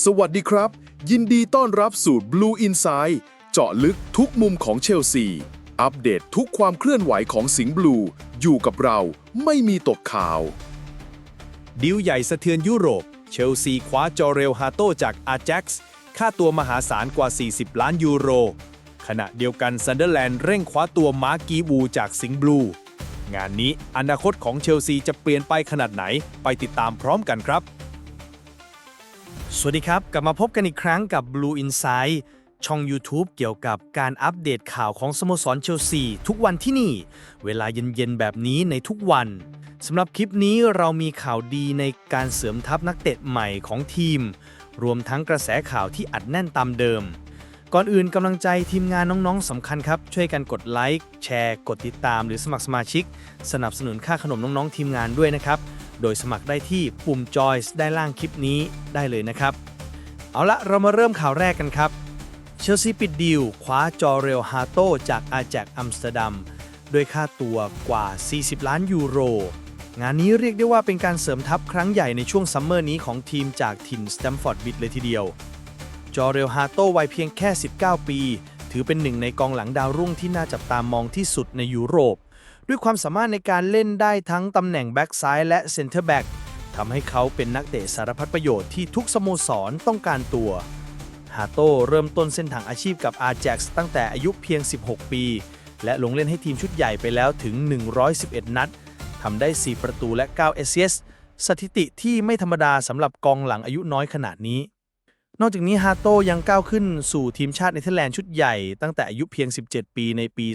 สวัสดีครับ ยินดีต้อนรับสู่ Blue Inside เจาะลึกทุกมุมของเชลซี อัปเดตทุกความเคลื่อนไหวของสิงห์บลู อยู่กับเราไม่มีตกข่าวดิวใหญ่สะเทือนยุโรป เชลซีคว้าจอเรลฮาโตจากอาแจ็กซ์ค่าตัวมหาศาลกว่า 40 ล้านยูโร ขณะเดียวกันซันเดอร์แลนด์เร่งคว้าตัวมาร์กีบูจากสิงห์บลู งานนี้อนาคตของเชลซีจะเปลี่ยนไปขนาดไหน ไปติดตามพร้อมกันครับ สวัสดีครับ กลับมาพบกันอีกครั้งกับ Blue Insight ช่อง YouTube เกี่ยวกับการอัปเดตข่าวของสโมสรเชลซีทุกวันที่นี่ เวลาเย็นๆ แบบนี้ในทุกวันสำหรับคลิปนี้เรามีข่าวดีในการเสริมทัพนักเตะใหม่ของทีม รวมทั้งกระแสข่าวที่อัดแน่นตามเดิม ก่อนอื่นกำลังใจทีมงานน้องๆสำคัญครับ ช่วยกันกดไลค์แชร์ กดติดตาม หรือสมัครสมาชิก สนับสนุนค่าขนมน้องๆทีมงานด้วยนะครับ โดยสมัครได้ที่ปุ่มจอยส์ด้ล่างคลิปนี้ได้เลยนะครับ เอาละเรามาเริ่มข่าวแรกกันครับ เชลซีปิดดีลคว้าจอเรลฮาโตจากอาแจกอัมสเตอร์ดัมด้วยค่าตัวกว่า 40 ล้านยูโร งานนี้เรียกได้ว่าเป็นการเสริมทัพครั้งใหญ่ในช่วงซัมเมอร์นี้ของทีมจากถิ่นสแตมฟอร์ดบิดเลยทีเดียว จอเรลฮาโตวัยเพียงแค่ 19 ปี ถือเป็นหนึ่งในกองหลังดาวรุ่งที่น่าจับตามองที่สุดในยุโรป ด้วยความสามารถในการเล่นได้ทั้งตำแหน่งแบ็กซ้ายและเซนเตอร์แบ็กทำให้เขาเป็นนักเตะสารพัดประโยชน์ที่ทุกสโมสรต้องการตัว ฮาโต้เริ่มต้นเส้นทางอาชีพกับอาแจ็กซ์ตั้งแต่อายุเพียง 16 ปี และลงเล่นให้ทีมชุดใหญ่ไปแล้วถึง 111 นัดทำได้ 4 ประตูและ 9 เอเซสสถิติที่ไม่ธรรมดาสำหรับกองหลังอายุน้อยขนาดนี้ นอกจากนี้ฮาโต้ยังก้าวขึ้นสู่ทีมชาติเนเธอร์แลนด์ชุดใหญ่ตั้งแต่อายุเพียง 17 ปีในปี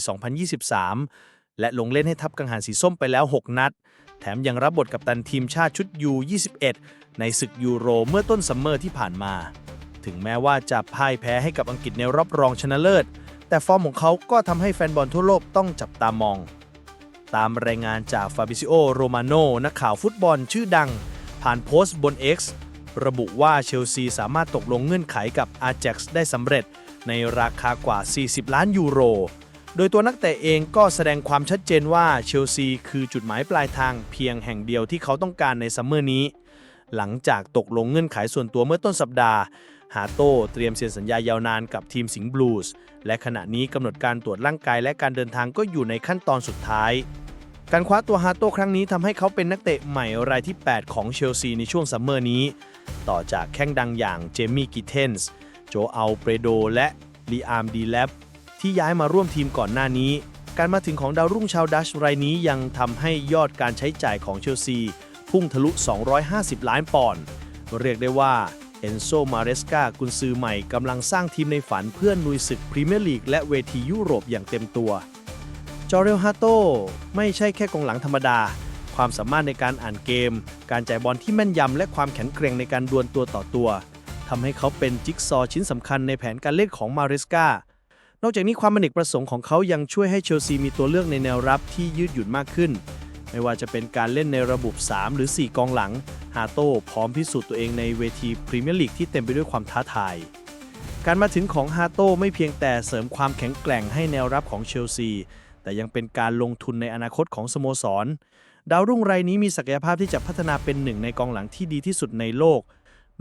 2023 และลงเล่นให้ทัพกังหันสีส้มไปแล้ว 6 นัด แถมยังรับบทกัปตันทีมชาติชุด U21 ในศึกยูโรเมื่อต้นซัมเมอร์ที่ผ่านมา ถึงแม้ว่าจะพ่ายแพ้ให้กับอังกฤษในรอบรองชนะเลิศ แต่ฟอร์มของเขาก็ทำให้แฟนบอลทั่วโลกต้องจับตามอง ตามรายงานจากฟาบิซิโอโรมาโนนักข่าวฟุตบอลชื่อดัง ผ่านโพสต์บน X ระบุว่าเชลซีสามารถตกลงเงื่อนไขกับอาแจ็กซ์ได้สำเร็จในราคากว่า 40 ล้านยูโร โดยตัวนักเตะเองก็แสดงความชัดเจนว่าเชลซีคือจุดหมายปลายทางเพียงแห่งเดียวที่เขาต้องการในซัมเมอร์นี้ หลังจากตกลงเงื่อนไขส่วนตัวเมื่อต้นสัปดาห์ ฮาโต้เตรียมเซ็นสัญญายาวนานกับทีมสิงห์บลูส์และขณะนี้กำหนดการตรวจร่างกายและการเดินทางก็อยู่ในขั้นตอนสุดท้าย การคว้าตัวฮาโต้ครั้งนี้ทำให้เขาเป็นนักเตะใหม่รายที่ 8 ของเชลซีในช่วงซัมเมอร์นี้ ต่อจากแข้งดังอย่างเจมี่กิเทนส์โจอัลเปรโดและลีอาร์มดีแลบ ที่ย้ายมาร่วมทีมก่อนหน้านี้ การมาถึงของดาวรุ่งชาวดัชรายนี้ยังทำให้ยอดการใช้จ่ายของเชลซี พุ่งทะลุ 250 ล้านปอนด์เรียกได้ว่าเอนโซมาเรสกากุนซือใหม่กำลังสร้างทีมในฝันเพื่อนลุยศึกพรีเมียร์ลีกและเวทียุโรปอย่างเต็มตัว จอเรลฮาโตไม่ใช่แค่กองหลังธรรมดา ความสามารถในการอ่านเกม การจ่ายบอลที่แม่นยำและความแข็งแกร่งในการดวลตัวต่อตัวทำให้เขาเป็นจิ๊กซอว์ชิ้นสำคัญในแผนการเล่นของมาเรสกา นอกจากนี้ความบันเอกประสงค์ของเขายังช่วยให้เชลซีมีตัวเลือกในแนวรับที่ยืดหยุ่นมากขึ้น ไม่ว่าจะเป็นการเล่นในระบบ 3 หรือ 4 กองหลัง ฮาโต้พร้อมพิสูจน์ตัวเองในเวทีพรีเมียร์ลีกที่เต็มไปด้วยความท้าทาย การมาถึงของฮาโต้ไม่เพียงแต่เสริมความแข็งแกร่งให้แนวรับของเชลซี แต่ยังเป็นการลงทุนในอนาคตของสโมสร ดาวรุ่งรายนี้มีศักยภาพที่จะพัฒนาเป็นหนึ่งในกองหลังที่ดีที่สุดในโลก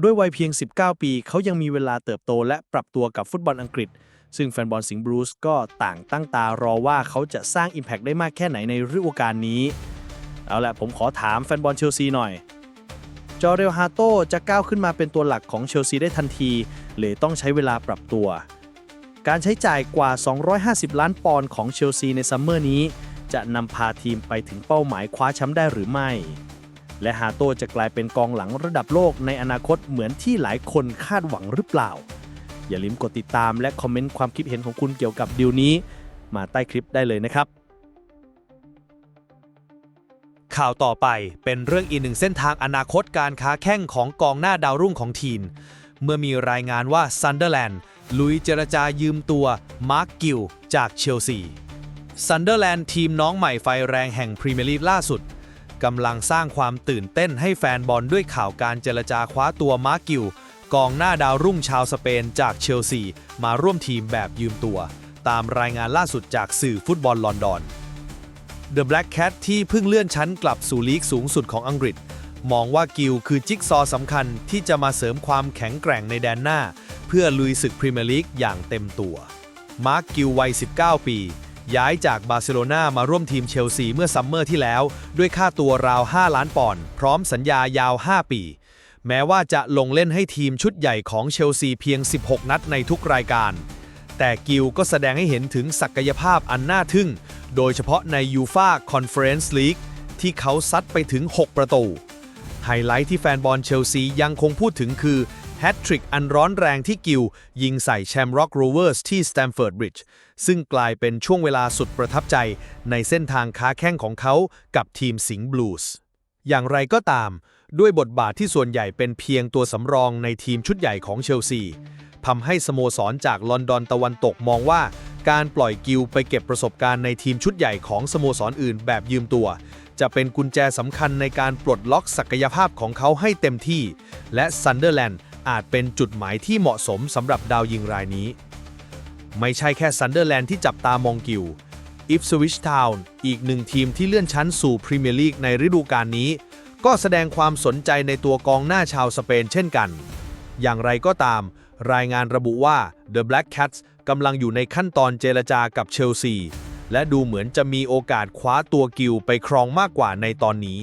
ด้วยวัยเพียง 19 ปี เขายังมีเวลาเติบโตและปรับตัวกับฟุตบอลอังกฤษ ซึ่งแฟนบอลสิงห์บรูซก็ต่างตั้งตารอว่าเขาจะสร้าง Impact ได้มากแค่ไหนในฤดูกาลนี้ เอาละผมขอถามแฟนบอลเชลซีหน่อย จอเรลฮาโตจะก้าวขึ้นมาเป็นตัวหลักของเชลซีได้ทันที หรือต้องใช้เวลาปรับตัว การใช้จ่ายกว่า 250 ล้านปอนด์ของเชลซีในซัมเมอร์นี้ จะนำพาทีมไปถึงเป้าหมายคว้าแชมป์ได้หรือไม่และฮาโตจะกลายเป็นกองหลังระดับโลกในอนาคตเหมือนที่หลายคนคาดหวังหรือเปล่า อย่าลืมกดติดตามและคอมเมนต์ความคิดเห็นของคุณเกี่ยวกับดีลนี้ มาใต้คลิปได้เลยนะครับ ข่าวต่อไปเป็นเรื่องอีกหนึ่งเส้นทางอนาคตการค้าแข่งของกองหน้าดาวรุ่งของทีม เมื่อมีรายงานว่าซันเดอร์แลนด์ลุยเจรจายืมตัวมาร์กกิลจากเชลซีซันเดอร์แลนด์ทีมน้องใหม่ไฟแรงแห่งพรีเมียร์ลีกล่าสุดกำลังสร้างความตื่นเต้นให้แฟนบอลด้วยข่าวการเจรจาคว้าตัวมาร์กกิล กองหน้าดาวรุ่งชาวสเปนจากเชลซี มาร่วมทีมแบบยืมตัว ตามรายงานล่าสุดจากสื่อฟุตบอลลอนดอน The Black Cat ที่เพิ่งเลื่อนชั้นกลับสู่ลีกสูงสุดของอังกฤษ มองว่ากิลคือจิ๊กซอสำคัญที่จะมาเสริมความแข็งแกร่งในแดนหน้า เพื่อลุยศึกพรีเมียร์ลีกอย่างเต็มตัว มาร์กกิลวัย 19 ปี ย้ายจากบาร์เซโลนามาร่วมทีมเชลซีเมื่อซัมเมอร์ที่แล้ว ด้วยค่าตัวราว 5 ล้านปอนด์พร้อมสัญญายาว 5 ปี แม้ว่าจะลงเล่นให้ทีมชุดใหญ่ของเชลซีเพียง 16 นัดในทุกรายการ แต่กิลก็แสดงให้เห็นถึงศักยภาพอันน่าทึ่ง โดยเฉพาะในยูฟาคอนเฟอเรนซ์ลีกที่เขาซัดไปถึง 6 ประตู ไฮไลท์ที่แฟนบอลเชลซียังคงพูดถึงคือแฮตทริกอันร้อนแรงที่กิลยิงใส่แชมร็อกโรเวอร์สที่สแตมฟอร์ดบริดจ์ซึ่งกลายเป็นช่วงเวลาสุดประทับใจในเส้นทางค้าแข้งของเขากับทีมสิงห์บลูส์ อย่างไรก็ตาม ด้วยบทบาทที่ส่วนใหญ่เป็นเพียงตัวสำรองในทีมชุดใหญ่ของเชลซีทำให้สโมสรจากลอนดอนตะวันตกมองว่า การปล่อยกิลไปเก็บประสบการณ์ในทีมชุดใหญ่ของสโมสรอื่นแบบยืมตัว จะเป็นกุญแจสำคัญในการปลดล็อกศักยภาพของเขาให้เต็มที่ และซันเดอร์แลนด์อาจเป็นจุดหมายที่เหมาะสมสำหรับดาวยิงรายนี้ ไม่ใช่แค่ซันเดอร์แลนด์ที่จับตามองกิล อิฟสวิชทาวน์อีกหนึ่งทีมที่เลื่อนชั้นสู่พรีเมียร์ลีกในฤดูกาลนี้ ก็แสดงความสนใจในตัวกองหน้าชาวสเปนเช่นกัน อย่างไรก็ตาม รายงานระบุว่า The Black Cats กำลังอยู่ในขั้นตอนเจรจากับเชลซี และดูเหมือนจะมีโอกาสคว้าตัวกิลไปครองมากกว่าในตอนนี้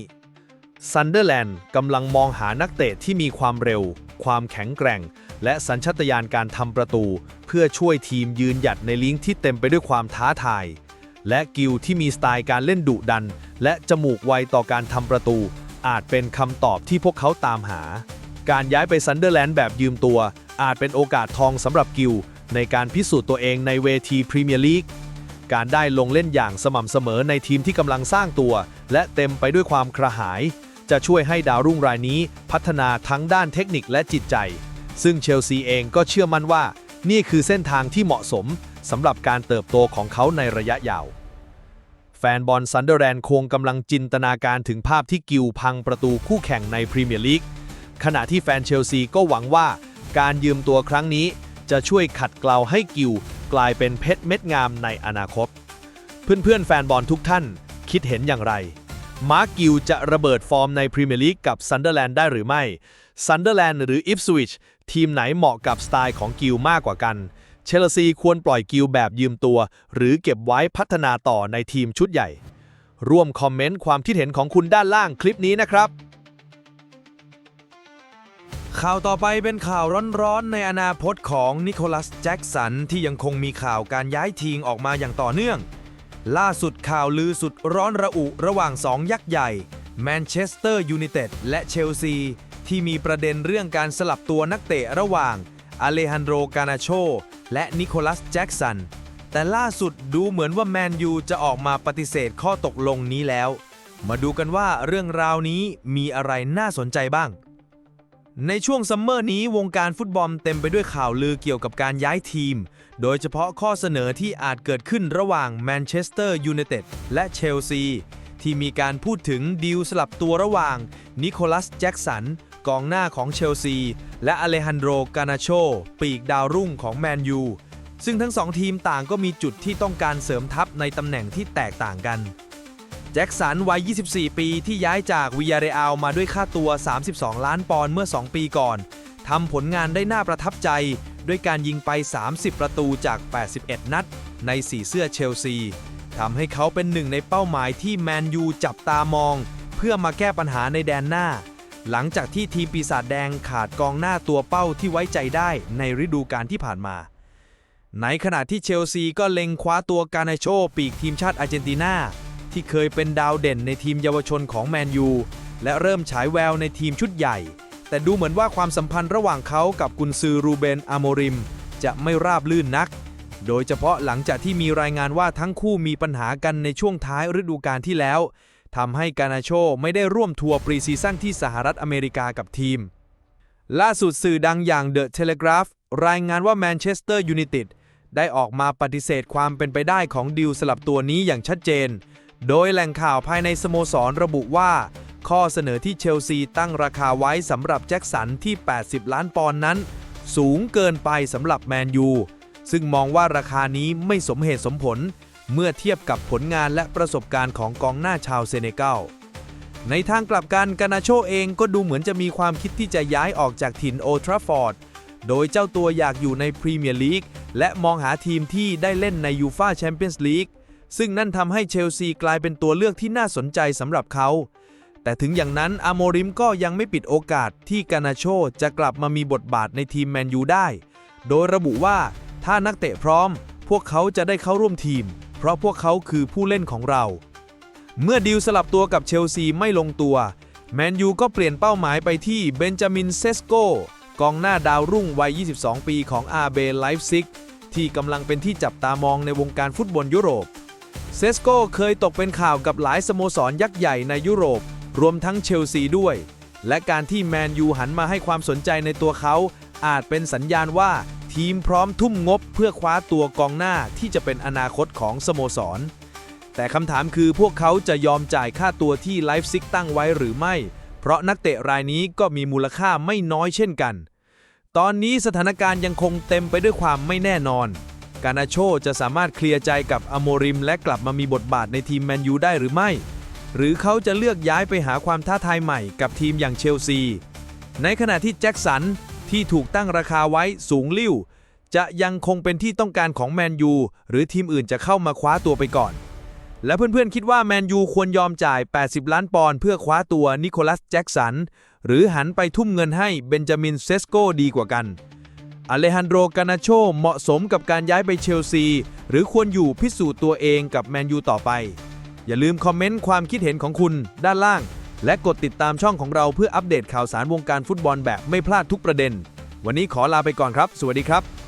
ซันเดอร์แลนด์กำลังมองหานักเตะที่มีความเร็ว ความแข็งแกร่ง และสัญชาตญาณการทำประตู เพื่อช่วยทีมยืนหยัดในลิงก์ที่เต็มไปด้วยความท้าทาย และกิลที่มีสไตล์การเล่นดุดัน และจมูกไวต่อการทำประตู อาจเป็นคำตอบที่พวกเขาตามหา การย้ายไปซันเดอร์แลนด์แบบยืมตัว อาจเป็นโอกาสทองสำหรับกิลในการพิสูจน์ตัวเองในเวทีพรีเมียร์ลีกการได้ลงเล่นอย่างสม่ำเสมอในทีมที่กำลังสร้างตัว และเต็มไปด้วยความกระหาย จะช่วยให้ดาวรุ่งรายนี้พัฒนาทั้งด้านเทคนิคและจิตใจ ซึ่งเชลซีเองก็เชื่อมั่นว่า นี่คือเส้นทางที่เหมาะสมสำหรับการเติบโตของเขาในระยะยาว แฟนบอลซันเดอร์แลนด์คงกำลังจินตนาการถึงภาพที่กิลพังประตูคู่แข่งในพรีเมียร์ลีกขณะที่แฟนเชลซีก็หวังว่าการยืมตัวครั้งนี้จะช่วยขัดเกลาให้กิลกลายเป็นเพชรเม็ดงามในอนาคต เพื่อนๆ แฟนบอลทุกท่านคิดเห็นอย่างไร มาร์กกิลจะระเบิดฟอร์มในพรีเมียร์ลีกกับซันเดอร์แลนด์ได้หรือไม่ ซันเดอร์แลนด์หรืออิฟสวิชทีมไหนเหมาะกับสไตล์ของกิลมากกว่ากัน เชลซีควรปล่อยกิลแบบยืมตัว หรือเก็บไว้พัฒนาต่อในทีมชุดใหญ่ ร่วมคอมเมนต์ความคิดเห็นของคุณด้านล่างคลิปนี้นะครับ ข่าวต่อไปเป็นข่าวร้อนๆ ในอนาคตของนิโคลัสแจ็กสันที่ยังคงมีข่าวการย้ายทีมออกมาอย่างต่อเนื่อง ล่าสุดข่าวลือสุดร้อนระอุระหว่างสองยักษ์ใหญ่แมนเชสเตอร์ยูไนเต็ดและเชลซี ที่มีประเด็นเรื่องการสลับตัวนักเตะระหว่างอเลฮันโดกานาโช และนิโคลัสแจ็กสัน แต่ล่าสุดดูเหมือนว่าแมนยูจะออกมาปฏิเสธข้อตกลงนี้แล้ว มาดูกันว่าเรื่องราวนี้มีอะไรน่าสนใจบ้าง ในช่วงซัมเมอร์นี้วงการฟุตบอลเต็มไปด้วยข่าวลือเกี่ยวกับการย้ายทีม โดยเฉพาะข้อเสนอที่อาจเกิดขึ้นระหว่างแมนเชสเตอร์ยูไนเต็ดและเชลซีที่มีการพูดถึงดีลสลับตัวระหว่างนิโคลัสแจ็กสัน กองหน้าของเชลซี และอเลฮันโดกานาโช ปีกดาวรุ่งของแมนยู ซึ่งทั้งสองทีมต่างก็มีจุดที่ต้องการเสริมทัพในตำแหน่งที่แตกต่างกัน แจ็คสันวัย 24 ปีที่ย้ายจากวิยาเรอัลมาด้วยค่าตัว 32 ล้านปอนด์เมื่อ 2 ปีก่อนทำผลงานได้น่าประทับใจ ด้วยการยิงไป 30 ประตูจาก 81 นัด ใน4เสื้อเชลซีทำให้เขาเป็นหนึ่งในเป้าหมายที่แมนยูจับตามอง เพื่อมาแก้ปัญหาในแดนหน้า หลังจากที่ทีมปีศาจแดงขาดกองหน้าตัวเป้าที่ไว้ใจได้ในฤดูกาลที่ผ่านมา ในขณะที่เชลซีก็เล็งคว้าตัวกาเนโชปีกทีมชาติอาร์เจนตินา ที่เคยเป็นดาวเด่นในทีมเยาวชนของแมนยู และเริ่มฉายแววในทีมชุดใหญ่ แต่ดูเหมือนว่าความสัมพันธ์ระหว่างเขากับกุนซือรูเบนอโมริม จะไม่ราบลื่นนัก โดยเฉพาะหลังจากที่มีรายงานว่าทั้งคู่มีปัญหากันในช่วงท้ายฤดูกาลที่แล้ว ทำให้กานาโชไม่ได้ร่วมทัวร์ปรีซีซั่นที่สหรัฐอเมริกากับทีม ล่าสุดสื่อดังอย่างเดอะเทเลกราฟรายงานว่าแมนเชสเตอร์ยูไนเต็ดได้ออกมาปฏิเสธความเป็นไปได้ของดีลสลับตัวนี้อย่างชัดเจน โดยแหล่งข่าวภายในสโมสรระบุว่า ข้อเสนอที่เชลซีตั้งราคาไว้สำหรับแจ็คสันที่ 80 ล้านปอนด์นั้น สูงเกินไปสำหรับแมนยูซึ่งมองว่าราคานี้ไม่สมเหตุสมผล เมื่อเทียบกับผลงานและประสบการณ์ของกองหน้าชาวเซเนกัลในทางกลับกันกานาโชเองก็ดูเหมือนจะมีความคิดที่จะย้ายออกจากถิ่นโอทราฟอร์ด โดยเจ้าตัวอยากอยู่ในพรีเมียร์ลีกและมองหาทีมที่ได้เล่นในยูฟาแชมเปี้ยนส์ลีกซึ่งนั่นทำให้เชลซีกลายเป็นตัวเลือกที่น่าสนใจสำหรับเขา แต่ถึงอย่างนั้นอาโมริมก็ยังไม่ปิดโอกาสที่กานาโชจะกลับมามีบทบาทในทีมแมนยูได้ โดยระบุว่าถ้านักเตะพร้อม พวกเขาจะได้เข้าร่วมทีม เพราะพวกเขาคือผู้เล่นของเรา เมื่อดีลสลับตัวกับเชลซีไม่ลงตัว แมนยูก็เปลี่ยนเป้าหมายไปที่เบนจามินเซสโกกองหน้าดาวรุ่งวัย 22 ปีของอาเบไลฟ์ซิกที่กำลังเป็นที่จับตามองในวงการฟุตบอลยุโรป เซสโกเคยตกเป็นข่าวกับหลายสโมสรยักษ์ใหญ่ในยุโรป รวมทั้งเชลซีด้วย และการที่แมนยูหันมาให้ความสนใจในตัวเขา อาจเป็นสัญญาณว่า ทีมพร้อมทุ่มงบเพื่อคว้าตัวกองหน้าที่จะเป็นอนาคตของสโมสร แต่คำถามคือพวกเขาจะยอมจ่ายค่าตัวที่ไลฟ์ซิกตั้งไว้หรือไม่ เพราะนักเตะรายนี้ก็มีมูลค่าไม่น้อยเช่นกัน ตอนนี้สถานการณ์ยังคงเต็มไปด้วยความไม่แน่นอน กานาโชจะสามารถเคลียร์ใจกับอโมริม และกลับมามีบทบาทในทีมแมนยูได้หรือไม่ หรือเขาจะเลือกย้ายไปหาความท้าทายใหม่กับทีมอย่างเชลซี ในขณะที่แจ็คสัน ที่ถูกตั้งราคาไว้สูงลิ่ว จะยังคงเป็นที่ต้องการของแมนยูหรือทีมอื่นจะเข้ามาคว้าตัวไปก่อน และเพื่อนๆคิดว่าแมนยูควรยอมจ่าย 80 ล้านปอนด์เพื่อคว้าตัวนิโคลัสแจ็กสัน หรือหันไปทุ่มเงินให้เบนจามินเซสโกดีกว่ากันอเลฮันโดรกานาโชเหมาะสมกับการย้ายไปเชลซี หรือควรอยู่พิสูจน์ตัวเองกับแมนยูต่อไป อย่าลืมคอมเมนต์ความคิดเห็นของคุณด้านล่าง และกดติดตามช่องของเราเพื่ออัปเดตข่าวสารวงการฟุตบอลแบบไม่พลาดทุกประเด็น วันนี้ขอลาไปก่อนครับ สวัสดีครับ